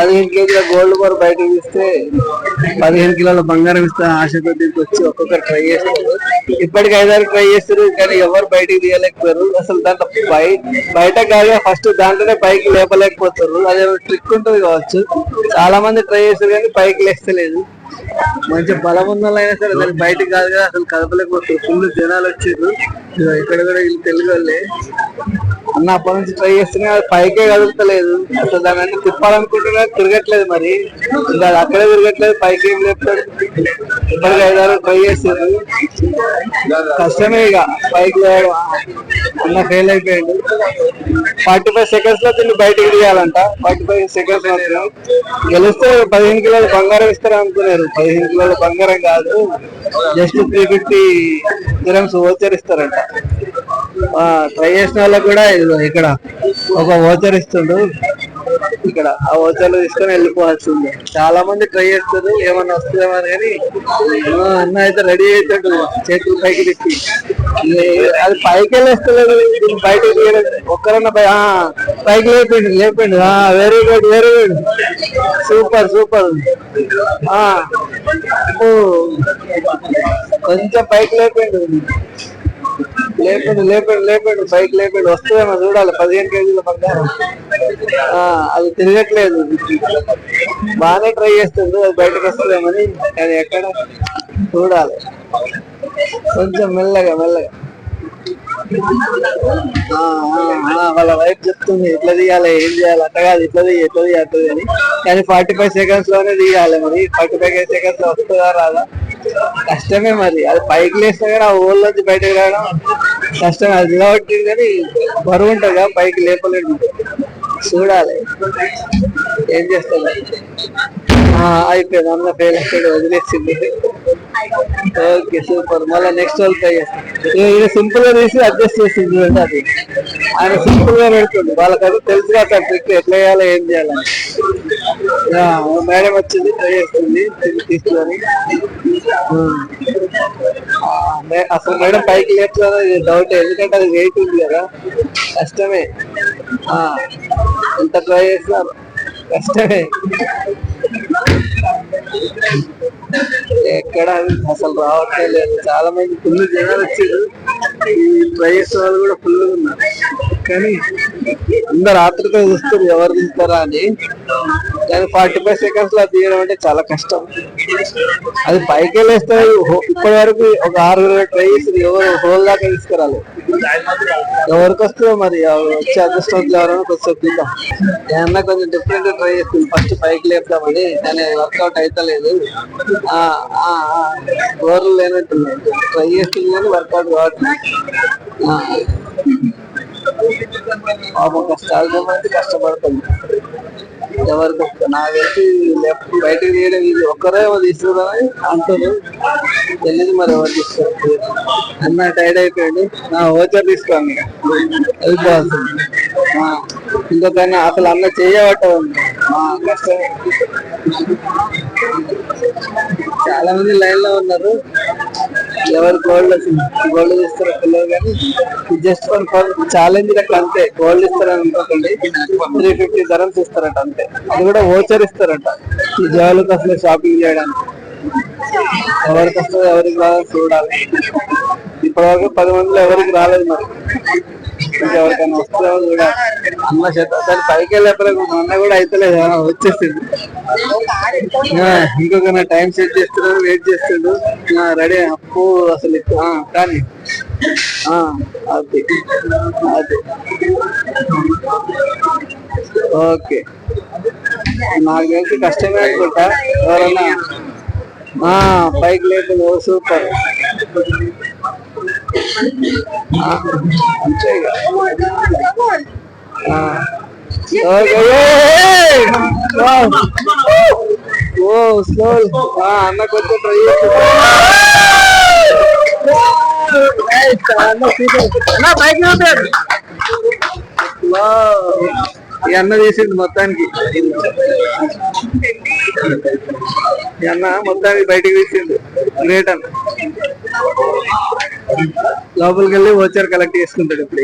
పదిహేను కేజీల gold bar బయటకు ఇస్తే పదిహేను కిలోల బంగారం ఇస్తే ఆశతో దీనికి వచ్చి ఒక్కొక్కరు ట్రై చేస్తారు. ఇప్పటికి ఐదారు ట్రై చేస్తారు కానీ ఎవరు బయటికి తీయలేకపోయారు. అసలు దాంట్లో బయ బయట కాదు ఫస్ట్ దాంట్లోనే పైకి లేపలేకపోతారు. అదే ట్రిక్ ఉంటుంది కావచ్చు. చాలా మంది ట్రై చేస్తారు కానీ పైకి లేస్తలేదు. మంచి బలం ఉన్న వాళ్ళైనా సరే దాన్ని బయటకు కాదు కదా అసలు కదపలేకపోతారు. ఫుల్ జనాలు వచ్చారు. ఇక్కడ కూడా వీళ్ళు తెలుగు వాళ్ళే. అన్న అప్పటి నుంచి ట్రై చేస్తున్నా పైకే కదులుతలేదు. అసలు దాని అన్ని తిప్పాలనుకుంటున్నా తిరగట్లేదు మరి. ఇంకా అది అక్కడే తిరగట్లేదు పైకి ఏం లేపుతాడు. ఇప్పటికి ఐదారు ట్రై చేస్తారు కష్టమే ఇక పైకి అన్న ఫెయిల్ అయిపోయాడు. ఫార్టీ ఫైవ్ సెకండ్స్లో తిని బయటకు తీయాలంట ఫార్టీ ఫైవ్ సెకండ్స్ మాత్రం. గెలిస్తే పదిహేను కిలోలు బంగారం ఇస్తారు అనుకున్నారు. పదిహేను కిలోల బంగారం కాదు. Just three fifty grams voucher ఇస్తారంట. ట్రై చేసిన వాళ్ళకి కూడా ఇక్కడ ఒక ఓచర్ ఇస్తుండు. ఇక్కడ ఆ ఓచర్లు తీసుకొని వెళ్ళిపోవచ్చు చాలా మంది ట్రై చేస్తారు ఏమన్నా వస్తుందేమో అని కానీ అన్న అయితే రెడీ అవుతాడు చేతులు పైకి తిప్పి. అది పైకి వెళ్ళేస్తలేదు దీన్ని ఒక్కరన్నా పై- పైకి లేపిండు లేపిండు. Very good very good super super ఓ, కొంచెం పైకి లేపిండు. లేపండి లేపండి లేపండి పైకి లేపండి. వస్తుందేమో చూడాలి. పదిహేను కేజీల బంగారం. ఆ, అది తిరగట్లేదు బాగానే ట్రై చేస్తుంది. అది బయటకు వస్తుందేమని అది ఎక్కడ చూడాలి. కొంచెం మెల్లగా మెల్లగా. ఆ, వాళ్ళ వైఫ్ చెప్తుంది. ఎట్లా తీయాలి ఏం చేయాలి? అట్ట కాదు. ఇట్లా తీయ ఎట్లా తీయ తీయ అని. కానీ ఫార్టీ ఫైవ్ సెకండ్స్లోనే తీయాలి మరి. ఫార్టీ ఫైవ్ సెకండ్స్ వస్తుందా రాదా? కష్టమే మరి. అది పైకి లేస్తే కానీ ఆ ఊళ్ళో నుంచి బయటకు రావడం కష్టమే. అది కాబట్టి కానీ బరువు ఉంటుంది కదా పైకి లేపలేదు చూడాలి. ఏం చేస్తాను ఆ, అయిపోయింది. అన్న ఫెయిల్ అయిపోయాడు వదిలేసింది. Okay super. మళ్ళీ నెక్స్ట్ వాళ్ళు ట్రై చేస్తాను ఇది సింపుల్గా తీసి అడ్జస్ట్ చేసింది చూడండి అది. ఆయన సింపుల్గా పెడుతుంది అది తెలుసు కదా ట్రిక్ ఎట్లా చేయాలో ఏం చేయాలని మేడం వచ్చింది ట్రై చేస్తుంది తీసుకొని. మే- అసలు మేడం పైకి లేపుతుందో డౌట్ ఎందుకంటే అది వెయిట్ ఉంది కదా. కష్టమే. ఎంత ట్రై చేసినారు కష్టమే. ఎక్కడ అసలు రావట్లే లేదు. చాలా మంది ఫుల్ జనాలు వచ్చారు. ఈ ట్రై చేసే వాళ్ళు కూడా ఫుల్ ఉన్నారు. కానీ అందరు ఆత్రుతో చూస్తారు ఎవరు తీస్తారా అని. కానీ ఫార్టీ ఫైవ్ సెకండ్స్లో తీయడం అంటే చాలా కష్టం. అది పైకి వెళ్ళేస్తే ఇప్పటి వరకు ఒక ఆరుగురు ట్రై చేసి ఎవరు హోల్ దాకా తీసుకురాలి. ఎవరికి వస్తుందో మరి వచ్చే వచ్చి అదృష్టం ఎవరైనా కొంచెం చూద్దాం. ఏమన్నా కొంచెం డిఫరెంట్ ట్రై చేస్తుంది. ఫస్ట్ పైకి లేపుతామని కానీ వర్కౌట్ అవుతలేదు ఆ గోర్లు లేనట్టుంది ట్రై చేస్తుంది కానీ వర్కౌట్ కావట్లేదు. పాపం కష్టాలు కష్టపడుతుంది. ఎవరికి వస్తుంది నాకు తెలిసి లెఫ్ట్ బయటకు తీయడం ఇది ఒక్కరే తీసుకురాని అంటారు. తెలియదు మరి ఎవరు తీస్తారు. అన్న టైర్డ్ అయిపోయాడు. నా ఓచర్ తీసుకోండి వెళ్ళిపోవాల్సింది ఇంకొక అసలు అన్న చేయబట్టదు కష్టం చాలా మంది లైన్లో ఉన్నారు. ఎవరు గోల్డ్ గోల్డ్ ఇస్తారు పిల్లలు కానీ జస్ట్ ఫర్ ఛాలెంజ్ లెక్క అంతే. గోల్డ్ ఇస్తారని అనుకోకండి. త్రీ ఫిఫ్టీ ధరమ్స్ ఇస్తారట అంతే. అది కూడా ఓచర్ ఇస్తారట. ఈ జవాలకు అసలు షాపింగ్ చేయడానికి. ఎవరికి వస్తుందో ఎవరికి రాదో చూడాలి. ఇప్పటివరకు పది మందిలో ఎవరికి రాలేదు మరి. ఇంకెవరికైనా వస్తుందో కూడా అన్న చేత దాని పైకి వెళ్ళేప్పుడు మొన్న అన్న కూడా అయితలేదు వచ్చేసింది. ఆ, ఇంకొక టైం సెట్ చేస్తున్నాడు వెయిట్ చేస్తుండు రెడీ అప్పు అసలు కానీ అది అది. ఓకే. నాకు తెలిసి కష్టమే అనుకుంటా. ఎవరన్నా బైక్ పైకి లేదు సూపర్. ఓ స్లో అన్న కొంచెం ట్రై ఈ అన్న తీసింది మొత్తానికి. ఈ అన్న మొత్తానికి బయటికి తీసింది గ్రేట్ అన్న. లోపలికి వెళ్ళి వచ్చారు కలెక్ట్ చేసుకుంటాడు ఇప్పుడు.